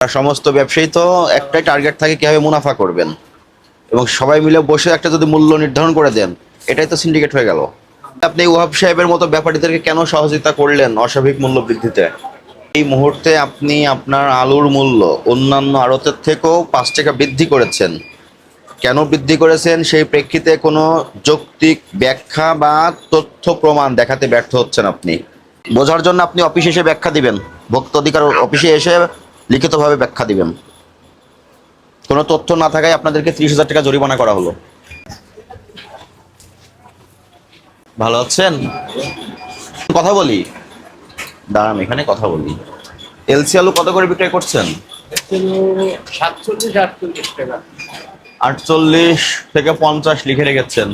সমস্ত ব্যবসায়ী তো একটাই টার্গেট থাকে কীভাবে মুনাফা করবেন। এবং সবাই মিলে বসে একটা যদি মূল্য নির্ধারণ করে দেন, এটাই তো সিন্ডিকেট হয়ে গেল। আপনি ওহাব সাহেবের মতো ব্যাপারীদেরকে কেন সহযোগিতা করলেন অস্বাভাবিক মূল্য বৃদ্ধিতে? এই মুহূর্তে আপনি আপনার আলুর মূল্য অন্যান্য আড়তের থেকেও পাঁচ টাকা বৃদ্ধি করেছেন। কেন বৃদ্ধি করেছেন? সেই প্রেক্ষিতে কোনো যৌক্তিক ব্যাখ্যা বা তথ্য প্রমাণ দেখাতে ব্যর্থ হচ্ছেন আপনি। বোঝার জন্য আপনি অফিসে এসে ব্যাখ্যা দিবেন। ভোক্তা অধিকার অফিসে এসে লিখিতভাবে ব্যাখ্যা দিবেন। কোনো তথ্য না থাকায় আপনাদেরকে ত্রিশ হাজার টাকা জরিমানা করা হলো। ভালো আছেন? কথা বলি। দাঁড়ান এখানে কথা বলি। এলসি আলু কত করে বিক্রয় করছেন? আটচল্লিশ থেকে পঞ্চাশ লিখে রেখেছেন।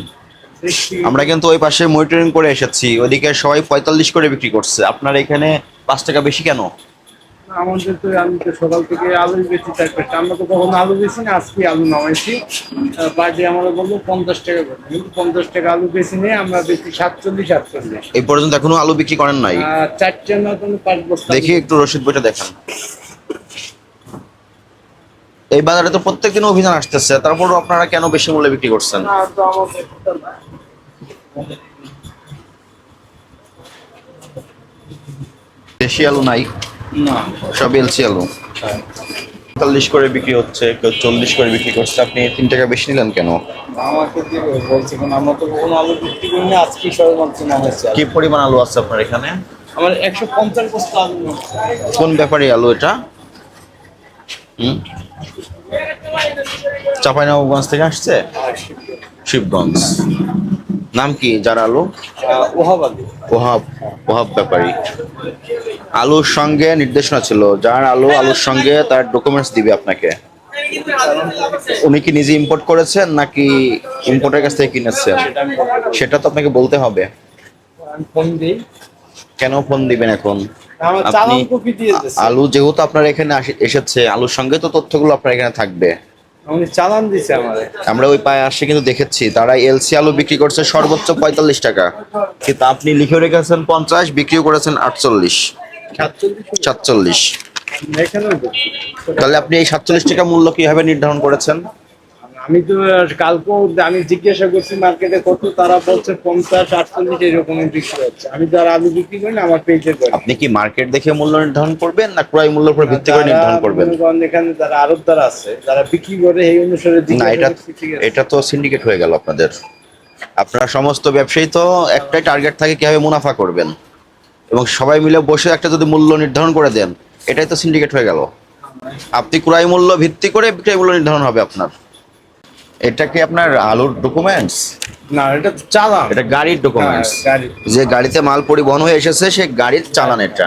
আমরা কিন্তু ওই পাশে মনিটরিং করে এসেছি। ওদিকে সবাই পঁয়তাল্লিশ করে বিক্রি করছে। আপনার এখানে পাঁচ টাকা বেশি কেন? আমাদের তো আমি তো সকাল থেকে আলু বেশি থাকবে। আমরা তো কখনো আলু বেশি না আজকে আলু নামাইছি। পার্টি আমরা বলব পঞ্চাশ টাকা করে। কিন্তু পঞ্চাশ টাকা আলু বেশি নিয়ে আমরা বেশি সাতচল্লিশ সাতচল্লিশ এই পর্যন্ত এখনও আলু বিক্রি করেন নাই? চারটে না কোনো পাঁচ বস্তা দেখি একটু রসিদ বইটা দেখান। এই বাজারে তো প্রত্যেক দিন অভিযান আসতেছে তারপর আপনারা কেন বেশি মূল্যে বিক্রি করছেন। দেশি আলু নাই। না। সব এলসি আলু। পঁয়তাল্লিশ করে বিক্রি হচ্ছে কেউ চল্লিশ করে বিক্রি করছে। আপনি তিন টাকা বেশি নিলেন কেন? আমাকে দিয়ে বলছি কোন আমরা তো কখনো আলু বিক্রি করি না আজকে সর্বমাত্র নামাইছি কি পরিমাণ আলু আছে আপনার এখানে? আমার একশো পঞ্চাশ বস্তা আলু কোন ব্যাপারে আলু এটা? হুম? চাঁপাইনবাবগঞ্জ থেকে আসছে? শিবগঞ্জ। নাম কি যার আলু? ওহাব ওহাব ব্যাপারী। আলুর সঙ্গে নির্দেশনা ছিল। যার আলু আলুর সঙ্গে তার ডকুমেন্টস দিবে আপনাকে। উনি কি নিজে ইম্পোর্ট করেছেন নাকি ইম্পোর্টের কাছ থেকে কিনেছেন? সেটা তো আপনাকে বলতে হবে। কেন ফোন দিবেন এখন? আপনি আলু যেহেতু আপনার এখানে এসেছে আলুর সঙ্গে তো তথ্যগুলো আপনার এখানে থাকবে। উনি চালান দিছে আমারে। আমরা ওই পায়ে আসে কিন্তু দেখেছি তারা এলসি আলু বিক্রি করছে সর্বোচ্চ পঁয়তাল্লিশ টাকা। কিন্তু আপনি লিখে রেখেছেন পঞ্চাশ বিক্রিও করেছেন আটচল্লিশ। সাতচল্লিশ। তাহলে আপনি এই সাতচল্লিশ টাকা মূল্য কীভাবে নির্ধারণ করেছেন? আমি তো কালকেও আমি জিজ্ঞাসা করছি মার্কেটে কত তারা বলছে পঞ্চাশ আটচল্লিশ এরকমই বিক্রি হচ্ছে। আমি তো আর আলু বিক্রি করি না আমার পেজে করি আপনি কি মার্কেট দেখে মূল্য নির্ধারণ করবেন না ক্রয় মূল্যের উপর ভিত্তি করে নির্ধারণ করবেন? এখানে যারা আরবদার আছে যারা বিক্রি করে এই অনুসারে না এটা। এটা তো সিন্ডিকেট হয়ে গেল আপনাদের। আপনারা সমস্ত ব্যবসায়ী তো একটাই টার্গেট থাকে কীভাবে মুনাফা করবেন। এবং সবাই মিলে বসে একটা যদি মূল্য নির্ধারণ করে দেন এটাই তো সিন্ডিকেট হয়ে গেল। আপনি ক্রয় মূল্য ভিত্তি করে বিক্রয় মূল্য নির্ধারণ হবে আপনার। এটা কি আপনার আলুর ডকুমেন্টস না এটা চালান। এটা গাড়ির ডকুমেন্টস হ্যাঁ, যে গাড়িতে মাল পরিবহন হয়ে এসেছে সে গাড়ির চালান এটা।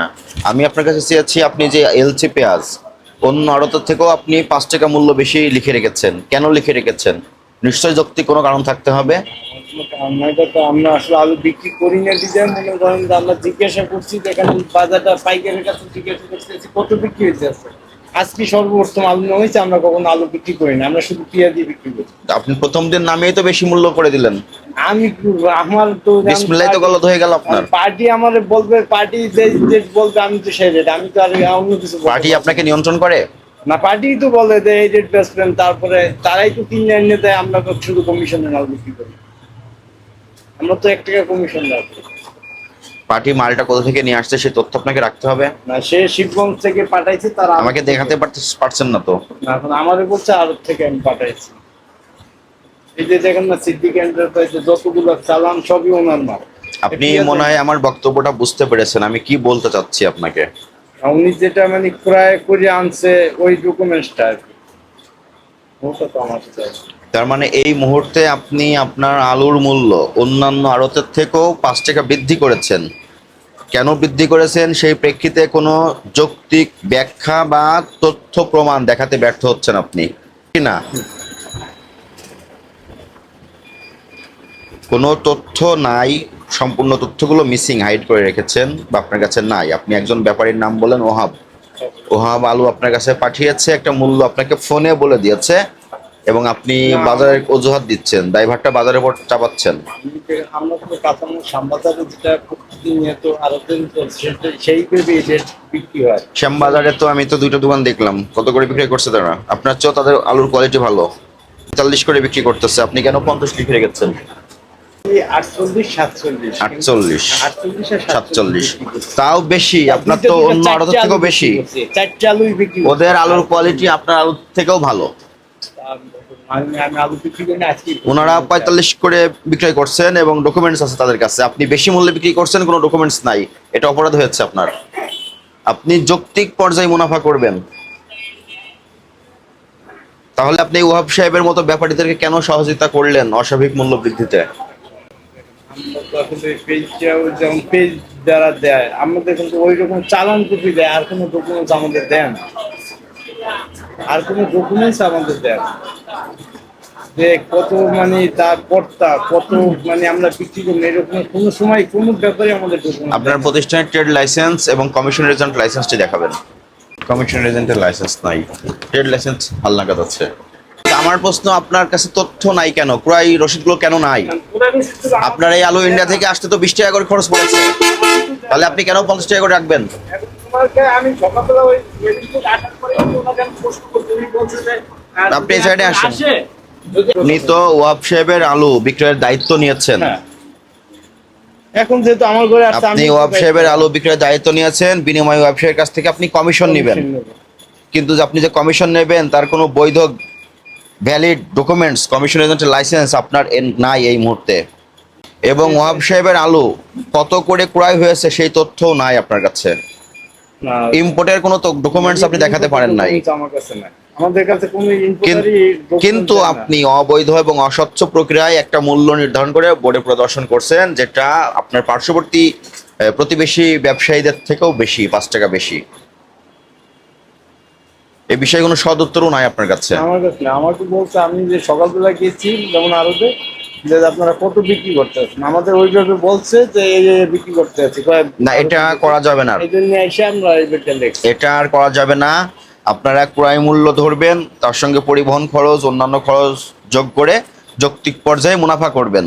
আমি আপনার কাছে চেয়েছি আপনি যে এলচি পেঁয়াজ অন্য আড়তের থেকেও আপনি পাঁচ টাকা মূল্য বেশি লিখে রেখেছেন। কেন লিখে রেখেছেন? নিশ্চয় যৌক্তিক কোনো কারণ থাকতে হবে। আমরা এটা তো আমরা আসলে আলু বিক্রি করি না দিতে। মনে করেন আমরা জিজ্ঞাসা করছি যেখানে বাজারটা পাইকারের কাছে জিজ্ঞাসা করছি কত বিক্রি হয়েছে আজকে সর্বপ্রথম আলু নামাইছে আমরা কখনো আলু বিক্রি করি না আমরা শুধু পেঁয়াজি বিক্রি করি। আপনি প্রথম দিন নামেই তো বেশি মূল্য করে দিলেন। আমি আমার তো বিসমিল্লাহ তো গলত হয়ে গেল আপনার। পার্টি আমার বলবে পার্টি যে যে বলবে আমি তো সেই রেট আমি তো আর অন্য কিছু পার্টি আপনাকে নিয়ন্ত্রণ করে? না পার্টি তো বলে যে এই রেট বেচবেন তারপরে তারাই তো কিনে এনে দেয় আমরা তো শুধু কমিশনে মাল বিক্রি করি। আমরা তো এক টাকা কমিশন রাখি। পার্টি মালটা কোথা থেকে নিয়ে আসছে সেই তথ্য আপনাকে রাখতে হবে। না সে শিবগঞ্জ থেকে পাঠাইছে তারা আমাকে দেখাতে পারছেন না তো। না, এখন আমারে বলছে আরব থেকে আমি পাঠাইছি। এই যে দেখেন না সিদ্দিক এন্টারপ্রাইজে যতগুলো চালান সবই ওনার মাল। আপনি মনে হয় আমার বক্তব্যটা বুঝতে পেরেছেন আমি কি বলতে চাচ্ছি আপনাকে? উনি যেটা মানে ক্রয় করে আনছে ওই ডকুমেন্টসটা আর কি। ওটা তো আমার তার মানে এই মুহূর্তে আপনি আপনার আলুর মূল্য অন্যান্য আড়তের থেকেও পাঁচ টাকা বৃদ্ধি করেছেন। কেন বৃদ্ধি করেছেন সেই প্রেক্ষিতে কোনো যৌক্তিক ব্যাখ্যা বা তথ্য প্রমাণ দেখাতে ব্যর্থ হচ্ছেন আপনি? না। কোনো তথ্য নাই, সম্পূর্ণ তথ্যগুলো মিসিং, হাইড করে রেখেছেন বা আপনার কাছে নাই। আপনি একজন ব্যাপারীর নাম বলেন ওহাব। ওহাব আলু আপনার কাছে পাঠিয়েছে, একটা মূল্য আপনাকে ফোনে বলে দিয়েছে। এবং আপনি না, বাজারের অজুহাত দিচ্ছেন ড্রাইভারটা বাজারের উপর চাপাচ্ছেন। আমি তো- আমরা তো কাঁচামাল শ্যামবাজারে যেটা প্রতিনিয়ত আরতের সেই ভেবে রেট বিক্রি হয়। শ্যামবাজারে তো আমি তো দুইটা দোকান দেখলাম কত করে বিক্রি করছে তারা? আপনার চেয়েও তাদের আলুর কোয়ালিটি ভালো। চল্লিশ করে বিক্রি করতেছে আপনি কেন পঞ্চাশ লিখে রেখেছেন? তাও বেশি আপনার তো অন্য আড়তের থেকেও বেশি। ওদের আলুর কোয়ালিটি আপনার আলুর থেকেও ভালো। ওনারা পঁয়তাল্লিশ করে বিক্রয় করছেন এবং ডকুমেন্টস আছে তাদের কাছে। আপনি বেশি মূল্যে বিক্রি করছেন, কোনো ডকুমেন্টস নাই। এটা অপরাধ হয়েছে আপনার। আপনি যৌক্তিক পর্যায়ে মুনাফা করবেন। তাহলে আপনি ওয়াহাব সাহেবের মতো ব্যাপারীদেরকে কেন সহযোগিতা করলেন অস্বাভাবিক মূল্য বৃদ্ধিতে? আমাদের কিন্তু ওই রকম চালান কপি দেয় আর কোনো ডকুমেন্টস আমাদের দেন আর কোনো ডকুমেন্টস আমাদের দেন যে কত মানে তার কর্তা কত মানে আমরা বিক্রি করি এরকম কোনো সময় কোনো ব্যাপারে আমাদের ডকুমেন্ট আপনার প্রতিষ্ঠানের ট্রেড লাইসেন্স এবং কমিশন এজেন্ট লাইসেন্সটি দেখাবেন। কমিশন এজেন্টের লাইসেন্স নাই। ট্রেড লাইসেন্স হালনাগাদ আছে। আমার প্রশ্ন আপনার কাছে তথ্য নাই কেন? ক্রয় রসিদগুলো কেন নাই? আপনার এই আলু ইন্ডিয়া থেকে আসতে তো বিশ টাকা করে খরচ পড়েছে। তাহলে আপনি কেন পঞ্চাশ টাকা করে রাখবেন? আমি সকালবেলা ওই আসার পরে ওনাকে আমি প্রশ্ন করতে বলছে যে আপনি এই যদি আসেন। আপনি তো ওয়াব সাহেবের আলু বিক্রয়ের দায়িত্ব নিয়েছেন। হ্যাঁ। এখন যেহেতু আমার ঘরে আসছে আপনি ওয়াব সাহেবের আলু বিক্রয়ের দায়িত্ব নিয়েছেন বিনিময় ওয়াব সাহেবের কাছ থেকে আপনি কমিশন নেবেন। কিন্তু আপনি যে কমিশন নেবেন তার কোনো বৈধ ভ্যালিড ডকুমেন্টস কমিশন এজেন্টের লাইসেন্স আপনার নাই এই মুহূর্তে। এবং ওয়াব সাহেবের আলু কত করে ক্রয় হয়েছে সেই তথ্যও নাই আপনার কাছে। ইম্পোর্টের কোনো ডকুমেন্টস আপনি দেখাতে পারেন নাই। আমার কাছে নাই। আমাদের কাছে কোনো কিন- কিন্তু আপনি অবৈধ এবং অস্বচ্ছ প্রক্রিয়ায় একটা মূল্য নির্ধারণ করে বোর্ডে প্রদর্শন করছেন যেটা আপনার পার্শ্ববর্তী প্রতিবেশী ব্যবসায়ীদের থেকেও বেশি পাঁচ টাকা বেশি। এই বিষয়ে কোনো সদ উত্তরও নাই আপনার কাছে? আমার কাছে আমার আমাকে বলছে আমি যে সকালবেলা গেছি যেমন আরতে যে আপনারা কত বিক্রি করতে আছেন আমাদের ওইভাবে বলছে যে এই বিক্রি করতে আছি না এটা করা যাবে না। এই জন্য এসে আমরা এটা আর করা যাবে না। আপনারা ক্রয় মূল্য ধরবেন তার সঙ্গে পরিবহন খরচ অন্যান্য খরচ যোগ করে যৌক্তিক পর্যায়ে মুনাফা করবেন।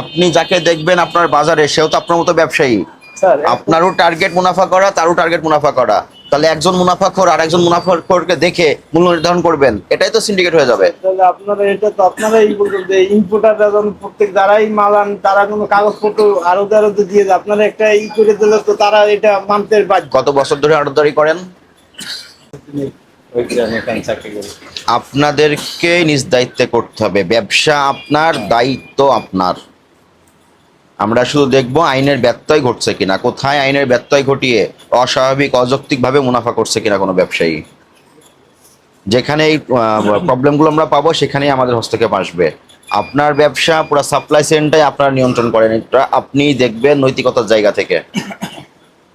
আপনি যাকে দেখবেন আপনার বাজারে সেও তো আপনার মতো ব্যবসায়ী। আপনারও টার্গেট মুনাফা করা তারও টার্গেট মুনাফা করা। তাহলে একজন মুনাফাখোর আর একজন মুনাফাখোরকে দেখে মূল্য নির্ধারণ করবেন এটাই তো সিন্ডিকেট হয়ে যাবে। তাহলে আপনারা এটা তো আপনারাই বলছেন যে ইম্পোর্টাররা যখন প্রত্যেক যারাই মাল আন তারা কোনো কাগজপত্র আরও আরও দিয়ে দেয়। আপনারা একটা ই করে দিলে তো তারা এটা মানতে বাধ্য। কত বছর ধরে আড়তদারি করেন? আপনাদেরকে নিজ দায়িত্বে করতে হবে। ব্যবসা আপনার দায়িত্ব আপনার। আমরা শুধু দেখব আইনের ব্যত্যয় ঘটছে কিনা কোথায় আইনের ব্যত্যয় ঘটিয়ে অস্বাভাবিক অযৌক্তিকভাবে মুনাফা করছে কিনা কোনো ব্যবসায়ী। যেখানে এই প্রবলেমগুলো আমরা পাবো সেখানেই আমাদের হস্তক্ষেপ আসবে। আপনার ব্যবসা পুরো সাপ্লাই চেনটাই আপনারা নিয়ন্ত্রণ করেন। এটা আপনি দেখবেন নৈতিকতার জায়গা থেকে।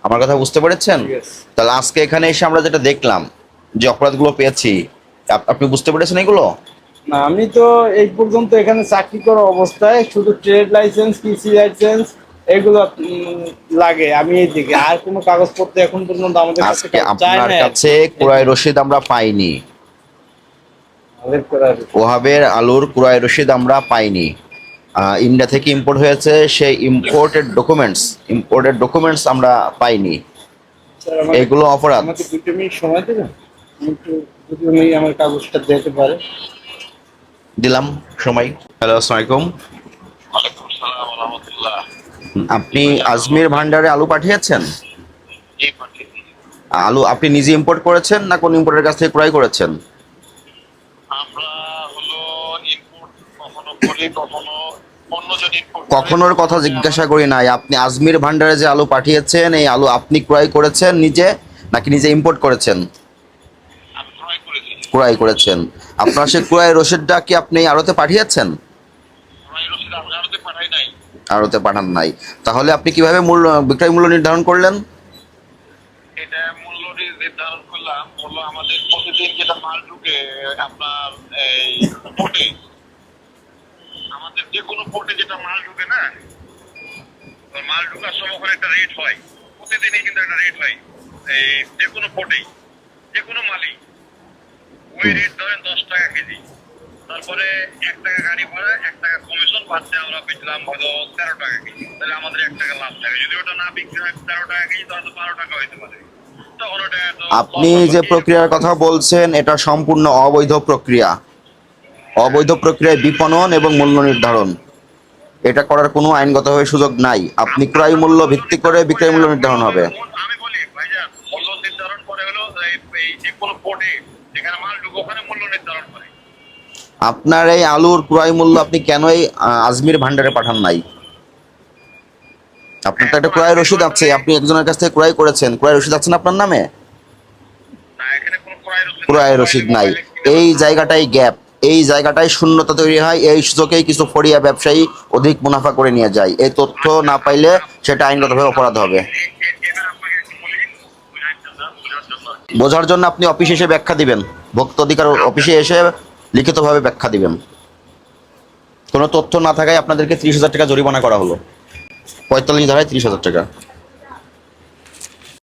আমার কথা বুঝতে পেরেছেন? তাহলে আজকে এখানে এসে আমরা যেটা দেখলাম যে অপরাধগুলো পেয়েছি আপ- আপনি বুঝতে পেরেছেন এগুলো? না আমি তো এই পর্যন্ত এখানে চাকরি করা অবস্থায় শুধু ট্রেড লাইসেন্স পিসি লাইসেন্স এগুলো লাগে আমি এই দিকে আর কোনো কাগজপত্র এখন পর্যন্ত আমাদের কাছে আজকে আপনার কাছে ক্রয় রসিদ আমরা পাইনি। ওহাবের আলুর ক্রয় রসিদ আমরা পাইনি। ইন্ডিয়া থেকে ইম্পোর্ট হয়েছে সেই ইম্পোর্টেড ডকুমেন্টস ইম্পোর্টেড ডকুমেন্টস আমরা পাইনি। এগুলো অপরাধ। আমাকে দুটো মিনিট সময় দেবেন? একটু যদি আমার কাগজটা দিতে পারে। দিলাম সময়। হ্যালো আসসালামাইকুম আপনি আজমির ভান্ডারে আলু পাঠিয়েছেন? আলু আপনি নিজে ইম্পোর্ট করেছেন না কোন ইম্পোর্টের কাছ থেকে ক্রয় করেছেন? আমরা কখনো করি কখনো অন্যজন ইনপুট কখনোর কথা জিজ্ঞাসা করি নাই। আপনি আজমির ভান্ডারে যে আলু পাঠিয়েছেন এই আলু আপনি ক্রয় করেছেন নিজে নাকি নিজে ইম্পোর্ট করেছেন? ক্রয় করেছেন। আপনার সে ক্রয় রসিদটা কি আপনি আড়তে পাঠিয়েছেন? আরতে আড়তে পাঠান নাই। তাহলে আপনি কীভাবে মূল্য বিক্রয় মূল্য নির্ধারণ করলেন? এটা মূল্য নির্ধারণ করলাম। হলো আমাদের প্রতিদিন যেটা মাল ঢুকে আপনার এই পোর্টে আমাদের যে কোনো পোর্টে যেটা মাল ঢুকে না মাল ঢুকার সময় ওখানে একটা রেট হয়। প্রতিদিনই কিন্তু একটা রেট হয়। এই যে কোনো পোর্টেই যে কোনো মালই। ওই রেট ধরেন দশ টাকা কেজি। তারপরে এক টাকা গাড়ি ভাড়া এক টাকা কমিশন পাচ্ছে আমরা বেচলাম হয়তো তেরো টাকা কেজি। তাহলে আমাদের এক টাকা লাভ থাকে। যদি ওটা না বিক্রি হয় তেরো টাকা কেজি তাহলে বারো টাকা হইতে পারে। তখন ওটা তো আপনি যে প্রক্রিয়ার কথা বলছেন এটা সম্পূর্ণ অবৈধ প্রক্রিয়া। অবৈধ প্রক্রিয়ায় বিপণন এবং মূল্য নির্ধারণ। এটা করার কোনো আইনগতভাবে সুযোগ নাই। আপনি ক্রয় মূল্য ভিত্তি করে বিক্রয় মূল্য নির্ধারণ হবে। আমি বলি ভাইজান মূল্য নির্ধারণ করে হলো এই- এই যে ওখানে মূল্য নির্ধারণ করে। আপনার এই আলুর ক্রয় মূল্য আপনি কেনই আহ, আজমির ভান্ডারে পাঠান নাই? আপনার তো একটা ক্রয় রসিদ আছে আপনি একজনের কাছ থেকে ক্রয় করেছেন। ক্রয় রসিদ আছে না আপনার নামে? ক্রয় রসিদ নাই। এই জায়গাটাই গ্যাপ। এই জায়গাটাই শূন্যতা তৈরি হয়। এই সুযোগেই কিছু ফড়িয়া ব্যবসায়ী অধিক মুনাফা করে নিয়ে যায়। এই তথ্য না পাইলে সেটা আইনগতভাবে অপরাধ হবে। বোঝার জন্য আপনি অফিসে এসে ব্যাখ্যা দিবেন। ভোক্তা অধিকার অফিসে এসে লিখিতভাবে ব্যাখ্যা দিবেন। কোনো তথ্য না থাকায় আপনাদেরকে ত্রিশ হাজার টাকা জরিমানা করা হলো। পঁয়তাল্লিশ ধারায় ত্রিশ হাজার টাকা।